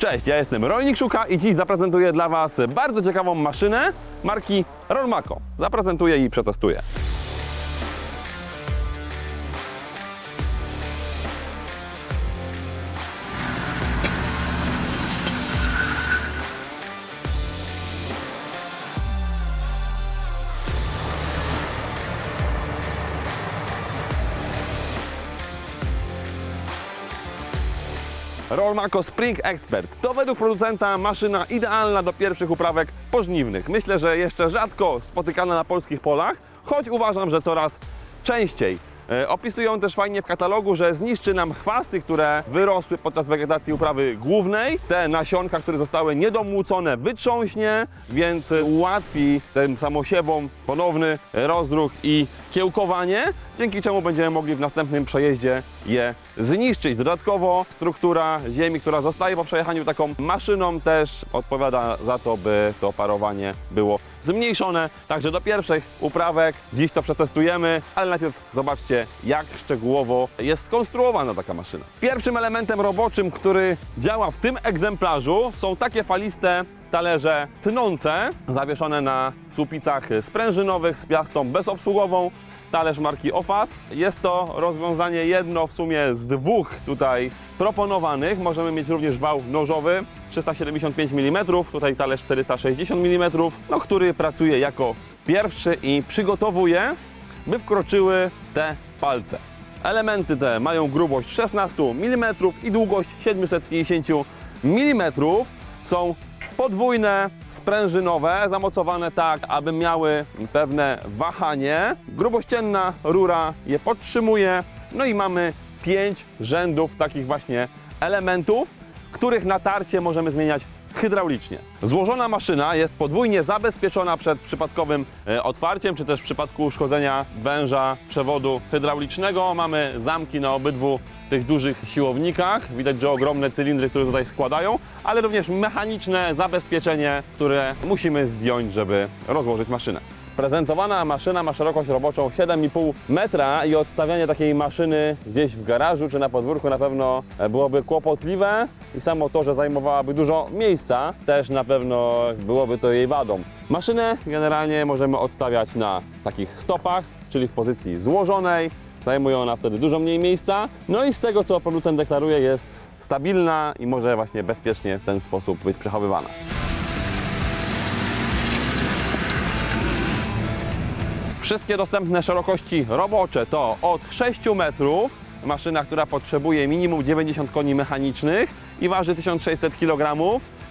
Cześć, ja jestem Rolnik Szuka i dziś zaprezentuję dla Was bardzo ciekawą maszynę marki Rolmako. Zaprezentuję i przetestuję. Rolmako Spring Expert to według producenta maszyna idealna do pierwszych uprawek pożniwnych. Myślę, że jeszcze rzadko spotykana na polskich polach, choć uważam, że coraz częściej. E, Opisują też fajnie w katalogu, że zniszczy nam chwasty, które wyrosły podczas wegetacji uprawy głównej. Te nasionka, które zostały niedomłócone, wytrząśnie, więc ułatwi tym samosiewom ponowny rozruch i kiełkowanie, dzięki czemu będziemy mogli w następnym przejeździe je zniszczyć. Dodatkowo struktura ziemi, która zostaje po przejechaniu taką maszyną też odpowiada za to, by to parowanie było zmniejszone. Także do pierwszych uprawek dziś to przetestujemy, ale najpierw zobaczcie jak szczegółowo jest skonstruowana taka maszyna. Pierwszym elementem roboczym, który działa w tym egzemplarzu są takie faliste talerze tnące, zawieszone na słupicach sprężynowych z piastą bezobsługową. Talerz marki OFAS. Jest to rozwiązanie jedno w sumie z dwóch tutaj proponowanych. Możemy mieć również wał nożowy 375 mm, tutaj talerz 460 mm, no, który pracuje jako pierwszy i przygotowuje, by wkroczyły te palce. Elementy te mają grubość 16 mm i długość 750 mm. Są podwójne, sprężynowe, zamocowane tak, aby miały pewne wahanie. Grubościenna rura je podtrzymuje. No i mamy pięć rzędów takich właśnie elementów, których natarcie możemy zmieniać hydraulicznie. Złożona maszyna jest podwójnie zabezpieczona przed przypadkowym e, otwarciem, czy też w przypadku uszkodzenia węża przewodu hydraulicznego. Mamy zamki na obydwu tych dużych siłownikach. Widać, że ogromne cylindry, które tutaj składają, ale również mechaniczne zabezpieczenie, które musimy zdjąć, żeby rozłożyć maszynę. Prezentowana maszyna ma szerokość roboczą 7,5 metra i odstawianie takiej maszyny gdzieś w garażu czy na podwórku na pewno byłoby kłopotliwe i samo to, że zajmowałaby dużo miejsca też na pewno byłoby to jej wadą. Maszynę generalnie możemy odstawiać na takich stopach, czyli w pozycji złożonej. Zajmuje ona wtedy dużo mniej miejsca. No i z tego, co producent deklaruje, jest stabilna i może właśnie bezpiecznie w ten sposób być przechowywana. Wszystkie dostępne szerokości robocze to od 6 metrów, maszyna, która potrzebuje minimum 90 koni mechanicznych i waży 1600 kg.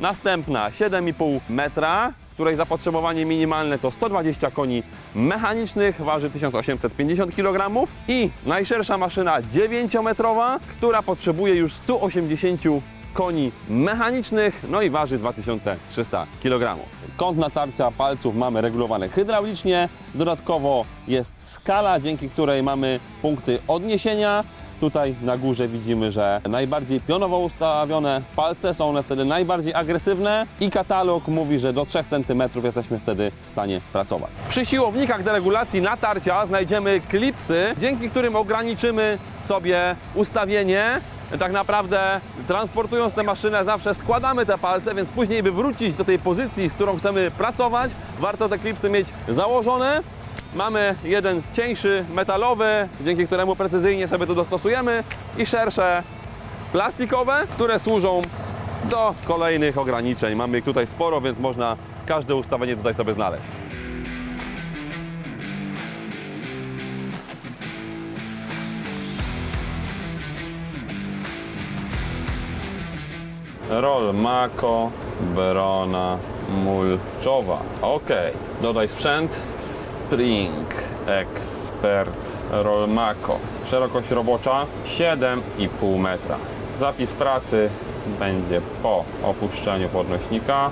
Następna 7,5 metra, której zapotrzebowanie minimalne to 120 koni mechanicznych, waży 1850 kg. I najszersza maszyna 9-metrowa, która potrzebuje już 180 koni mechanicznych, no i waży 2300 kg. Kąt natarcia palców mamy regulowany hydraulicznie, dodatkowo jest skala, dzięki której mamy punkty odniesienia. Tutaj na górze widzimy, że najbardziej pionowo ustawione palce są one wtedy najbardziej agresywne i katalog mówi, że do 3 cm jesteśmy wtedy w stanie pracować. Przy siłownikach deregulacji natarcia znajdziemy klipsy, dzięki którym ograniczymy sobie ustawienie tak naprawdę transportując tę maszynę zawsze składamy te palce, więc później by wrócić do tej pozycji, z którą chcemy pracować, warto te klipsy mieć założone. Mamy jeden cieńszy metalowy, dzięki któremu precyzyjnie sobie to dostosujemy i szersze plastikowe, które służą do kolejnych ograniczeń. Mamy ich tutaj sporo, więc można każde ustawienie tutaj sobie znaleźć. Roll Mako, Verona, mulczowa. Ok, dodaj sprzęt. Spring Expert Roll Mako. Trzeba robocza 7,5 metra. Zapis pracy będzie po opuszczeniu podnośnika.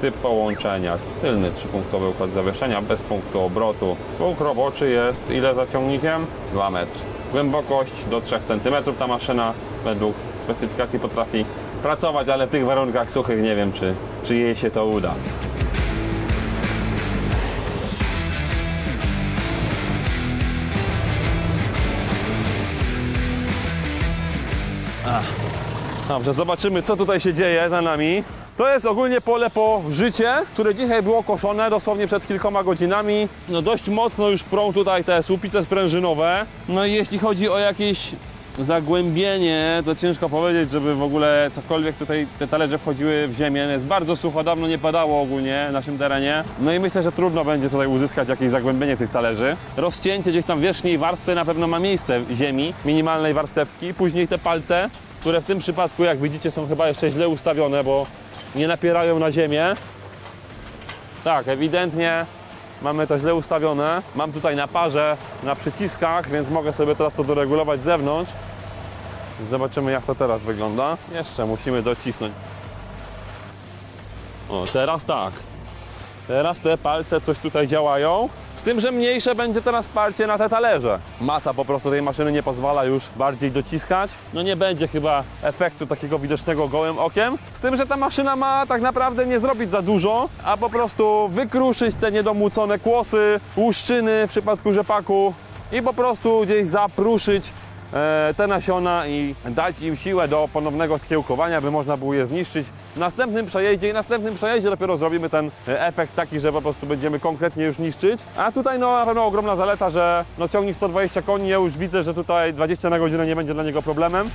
Typ połączenia, tylny trzypunktowy układ zawieszenia bez punktu obrotu. Punkt roboczy jest ile za ciągnikiem? 2 metry. Głębokość do 3 cm ta maszyna według specyfikacji potrafi pracować, ale w tych warunkach suchych nie wiem, czy, czy jej się to uda. Dobrze, zobaczymy co tutaj się dzieje za nami. To jest ogólnie pole po życie, które dzisiaj było koszone dosłownie przed kilkoma godzinami. No dość mocno już prą tutaj te słupice sprężynowe. No i jeśli chodzi o jakieś zagłębienie, to ciężko powiedzieć, żeby w ogóle cokolwiek tutaj te talerze wchodziły w ziemię. Jest bardzo sucho, dawno nie padało ogólnie w naszym terenie. No i myślę, że trudno będzie tutaj uzyskać jakieś zagłębienie tych talerzy. Rozcięcie gdzieś tam wierzchniej warstwy na pewno ma miejsce ziemi, minimalnej warstewki. Później te palce, które w tym przypadku, jak widzicie, są chyba jeszcze źle ustawione, bo nie napierają na ziemię. Tak, ewidentnie mamy to źle ustawione. Mam tutaj na parze, na przyciskach, więc mogę sobie teraz to doregulować z zewnątrz. Zobaczymy jak to teraz wygląda. Jeszcze musimy docisnąć. O, teraz tak. Teraz te palce coś tutaj działają. Z tym, że mniejsze będzie teraz parcie na te talerze. Masa po prostu tej maszyny nie pozwala już bardziej dociskać. No nie będzie chyba efektu takiego widocznego gołym okiem. Z tym, że ta maszyna ma tak naprawdę nie zrobić za dużo, a po prostu wykruszyć te niedomłócone kłosy, łuszczyny w przypadku rzepaku i po prostu gdzieś zapruszyć te nasiona i dać im siłę do ponownego skiełkowania, by można było je zniszczyć. W następnym przejeździe i następnym przejeździe dopiero zrobimy ten e, efekt taki, że po prostu będziemy konkretnie już niszczyć. A tutaj no na pewno ogromna zaleta, że no ciągnik 120 koni, ja już widzę, że tutaj 20 na godzinę nie będzie dla niego problemem.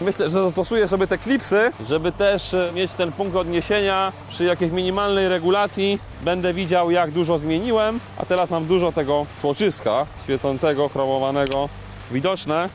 Myślę, że zastosuję sobie te klipsy, żeby też e, mieć ten punkt odniesienia przy jakiejś minimalnej regulacji. Będę widział, jak dużo zmieniłem, a teraz mam dużo tego tłoczyska świecącego, chromowanego, widoczne.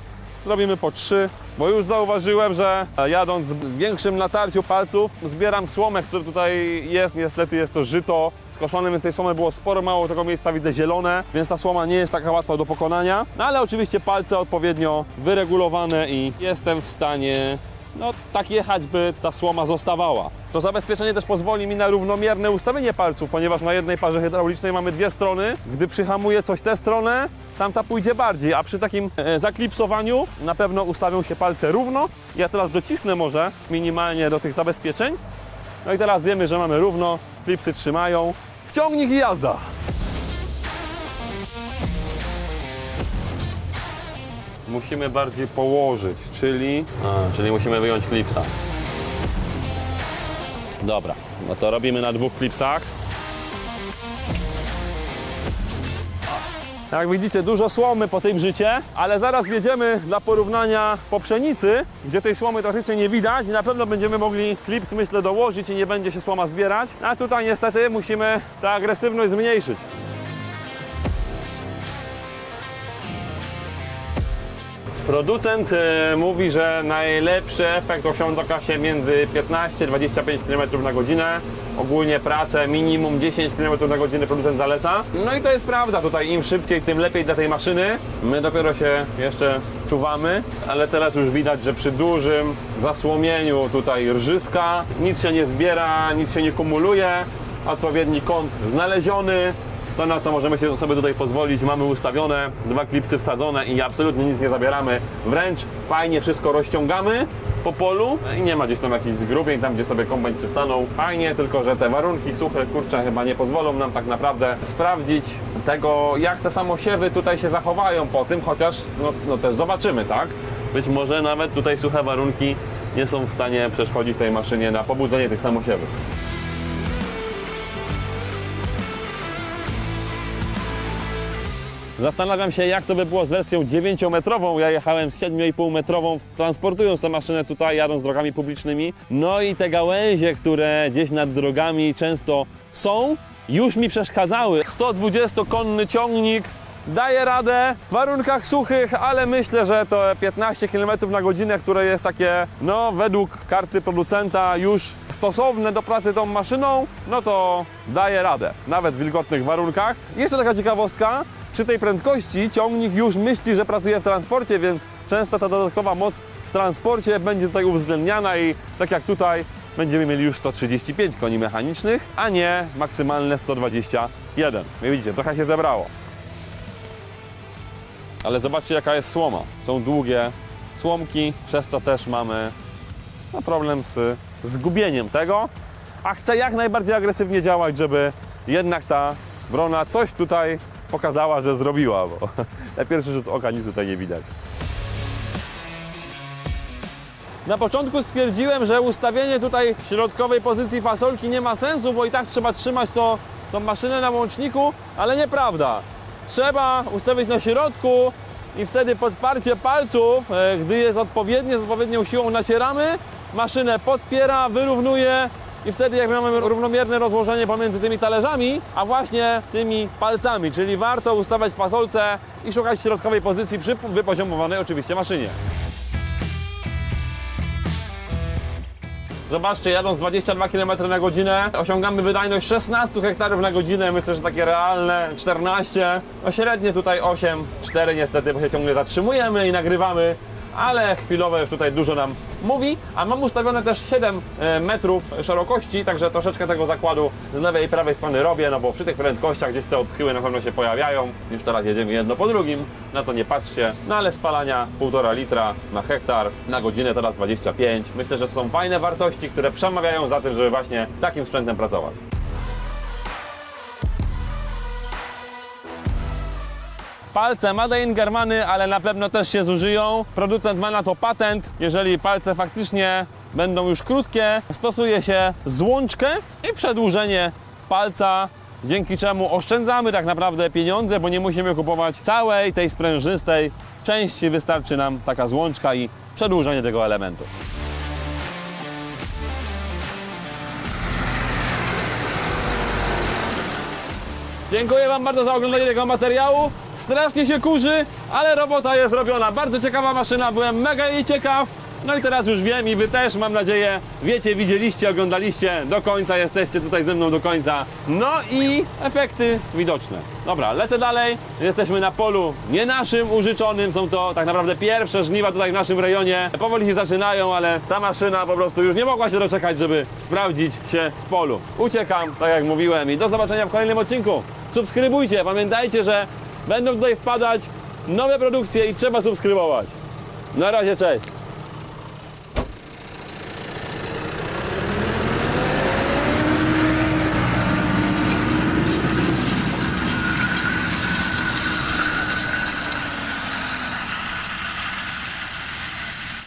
Zrobimy po trzy, bo już zauważyłem, że e, jadąc w większym natarciu palców zbieram słomę, która tutaj jest. Niestety jest to żyto skoszone, więc tej słomy było sporo, mało tego miejsca widzę zielone, więc ta słoma nie jest taka łatwa do pokonania. No ale oczywiście palce odpowiednio wyregulowane i jestem w stanie no, tak jechać, by ta słoma zostawała. To zabezpieczenie też pozwoli mi na równomierne ustawienie palców, ponieważ na jednej parze hydraulicznej mamy dwie strony. Gdy przyhamuję coś tę stronę, tamta pójdzie bardziej, a przy takim e, zaklipsowaniu na pewno ustawią się palce równo. Ja teraz docisnę może minimalnie do tych zabezpieczeń. No i teraz wiemy, że mamy równo, klipsy trzymają. Wciągnik i jazda! Musimy bardziej położyć, czyli... A, czyli musimy wyjąć klipsa. Dobra, no to robimy na dwóch klipsach. Jak widzicie, dużo słomy po tym życie, ale zaraz wjedziemy dla porównania po pszenicy, gdzie tej słomy troszeczkę nie widać i na pewno będziemy mogli klips, myślę, dołożyć i nie będzie się słoma zbierać. A tutaj niestety musimy tę agresywność zmniejszyć. Producent e, mówi, że najlepszy efekt osiąga się między 15-25 km na godzinę. Ogólnie pracę minimum 10 km na godzinę producent zaleca. No i to jest prawda, tutaj im szybciej, tym lepiej dla tej maszyny. My dopiero się jeszcze wczuwamy, ale teraz już widać, że przy dużym zasłomieniu tutaj rżyska nic się nie zbiera, nic się nie kumuluje. Odpowiedni kąt znaleziony, to na co możemy się sobie tutaj pozwolić, mamy ustawione, dwa klipsy wsadzone i absolutnie nic nie zabieramy. Wręcz fajnie wszystko rozciągamy po polu i nie ma gdzieś tam jakichś zgrubień, tam gdzie sobie kombajn przystanął. Fajnie, tylko że te warunki suche, kurcze chyba nie pozwolą nam tak naprawdę sprawdzić tego, jak te samosiewy tutaj się zachowają po tym, chociaż no, no też zobaczymy, tak? Być może nawet tutaj suche warunki nie są w stanie przeszkodzić tej maszynie na pobudzenie tych samosiewów. Zastanawiam się, jak to by było z wersją 9-metrową. Ja jechałem z 7,5-metrową, transportując tę maszynę tutaj, jadąc drogami publicznymi. No i te gałęzie, które gdzieś nad drogami często są, już mi przeszkadzały. 120-konny ciągnik daje radę w warunkach suchych, ale myślę, że to 15 km na godzinę, które jest takie, no według karty producenta już stosowne do pracy tą maszyną, no to daje radę, nawet w wilgotnych warunkach. Jeszcze taka ciekawostka, przy tej prędkości ciągnik już myśli, że pracuje w transporcie, więc często ta dodatkowa moc w transporcie będzie tutaj uwzględniana i tak jak tutaj będziemy mieli już 135 koni mechanicznych, a nie maksymalne 121. Jak widzicie, trochę się zebrało. Ale zobaczcie jaka jest słoma. Są długie słomki, przez co też mamy no, problem z zgubieniem tego. A chcę jak najbardziej agresywnie działać, żeby jednak ta brona coś tutaj pokazała, że zrobiła, bo na pierwszy rzut oka nic tutaj nie widać. Na początku stwierdziłem, że ustawienie tutaj w środkowej pozycji fasolki nie ma sensu, bo i tak trzeba trzymać to, tą maszynę na łączniku, ale nieprawda. Trzeba ustawić na środku i wtedy podparcie palców, e, gdy jest odpowiednie, z odpowiednią siłą nacieramy, maszynę podpiera, wyrównuje i wtedy jak mamy równomierne rozłożenie pomiędzy tymi talerzami, a właśnie tymi palcami, czyli warto ustawiać w fasolce i szukać środkowej pozycji przy wypoziomowanej oczywiście maszynie. Zobaczcie, jadąc 22 km na godzinę, osiągamy wydajność 16 hektarów na godzinę. Myślę, że takie realne 14, no średnie tutaj 8, 4 niestety, bo się ciągle zatrzymujemy i nagrywamy, ale chwilowo już tutaj dużo nam mówi. A mam ustawione też 7 e, metrów szerokości, także troszeczkę tego zakładu z lewej i prawej strony robię, no bo przy tych prędkościach gdzieś te odchyły na pewno się pojawiają. Już teraz jedziemy jedno po drugim, na to nie patrzcie. No ale spalania 1,5 litra na hektar, na godzinę teraz 25. Myślę, że to są fajne wartości, które przemawiają za tym, żeby właśnie takim sprzętem pracować. Palce Made in Germany, ale na pewno też się zużyją. Producent ma na to patent. Jeżeli palce faktycznie będą już krótkie, stosuje się złączkę i przedłużenie palca, dzięki czemu oszczędzamy tak naprawdę pieniądze, bo nie musimy kupować całej tej sprężystej części. Wystarczy nam taka złączka i przedłużenie tego elementu. Dziękuję Wam bardzo za oglądanie tego materiału. Strasznie się kurzy, ale robota jest robiona. Bardzo ciekawa maszyna, byłem mega jej ciekaw. No i teraz już wiem i Wy też, mam nadzieję, wiecie, widzieliście, oglądaliście do końca, jesteście tutaj ze mną do końca. No i efekty widoczne. Dobra, lecę dalej. Jesteśmy na polu nie naszym, użyczonym. Są to tak naprawdę pierwsze żniwa tutaj w naszym rejonie. Powoli się zaczynają, ale ta maszyna po prostu już nie mogła się doczekać, żeby sprawdzić się w polu. Uciekam, tak jak mówiłem i do zobaczenia w kolejnym odcinku. Subskrybujcie, pamiętajcie, że będą tutaj wpadać nowe produkcje i trzeba subskrybować. Na razie, cześć!